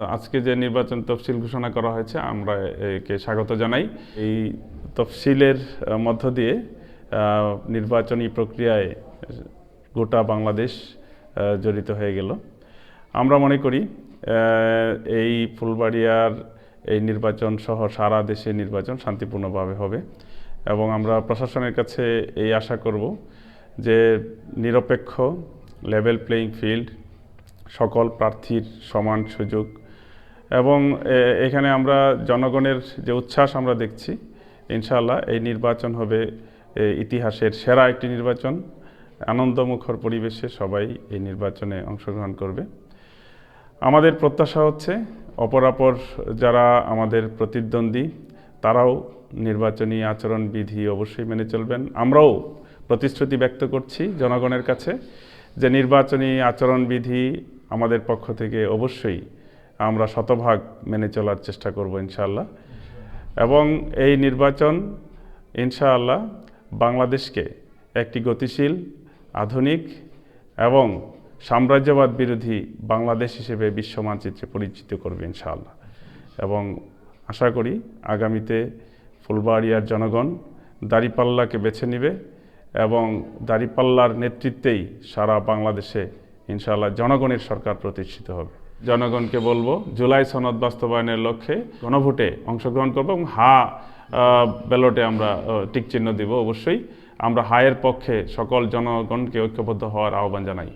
আজকে যে নির্বাচন তফসিল ঘোষণা করা হয়েছে, আমরা একে স্বাগত জানাই। এই তফসিলের মধ্য দিয়ে নির্বাচনী প্রক্রিয়ায় গোটা বাংলাদেশ জড়িত হয়ে গেল। আমরা মনে করি এই ফুলবাড়িয়ার এই নির্বাচন সহ সারা দেশে নির্বাচন শান্তিপূর্ণভাবে হবে এবং আমরা প্রশাসনের কাছে এই আশা করব যে নিরপেক্ষ লেভেল প্লেয়িং ফিল্ড সকল প্রার্থীর সমান সুযোগ এবং এখানে আমরা জনগণের যে উচ্ছ্বাস আমরা দেখছি, ইনশাআল্লাহ এই নির্বাচন হবে ইতিহাসের সেরা একটি নির্বাচন। আনন্দমুখর পরিবেশে সবাই এই নির্বাচনে অংশগ্রহণ করবে। আমাদের প্রত্যাশা হচ্ছে, অপরাপর যারা আমাদের প্রতিদ্বন্দ্বী, তারাও নির্বাচনী আচরণ বিধি অবশ্যই মেনে চলবেন। আমরাও প্রতিশ্রুতি ব্যক্ত করছি জনগণের কাছে যে নির্বাচনী আচরণ বিধি আমাদের পক্ষ থেকে অবশ্যই আমরা শতভাগ মেনে চলার চেষ্টা করব ইনশাআল্লাহ। এবং এই নির্বাচন ইনশাআল্লাহ বাংলাদেশকে একটি গতিশীল, আধুনিক এবং সাম্রাজ্যবাদ বিরোধী বাংলাদেশ হিসেবে বিশ্ব মানচিত্রে পরিচিত করবে ইনশাআল্লাহ। এবং আশা করি আগামীতে ফুলবাড়িয়ার জনগণ দাড়িপাল্লাকে বেছে নেবে এবং দাড়িপাল্লার নেতৃত্বেই সারা বাংলাদেশে ইনশাআল্লাহ জনগণের সরকার প্রতিষ্ঠিত হবে। জনগণকে বলব, জুলাই সনদ বাস্তবায়নের লক্ষ্যে গণভোটে অংশগ্রহণ করব এবং হা ব্যালটে আমরা টিকচিহ্ন টিক চিহ্ন দিব অবশ্যই। আমরা হায়ের পক্ষে সকল জনগণকে ঐক্যবদ্ধ হওয়ার আহ্বান জানাই।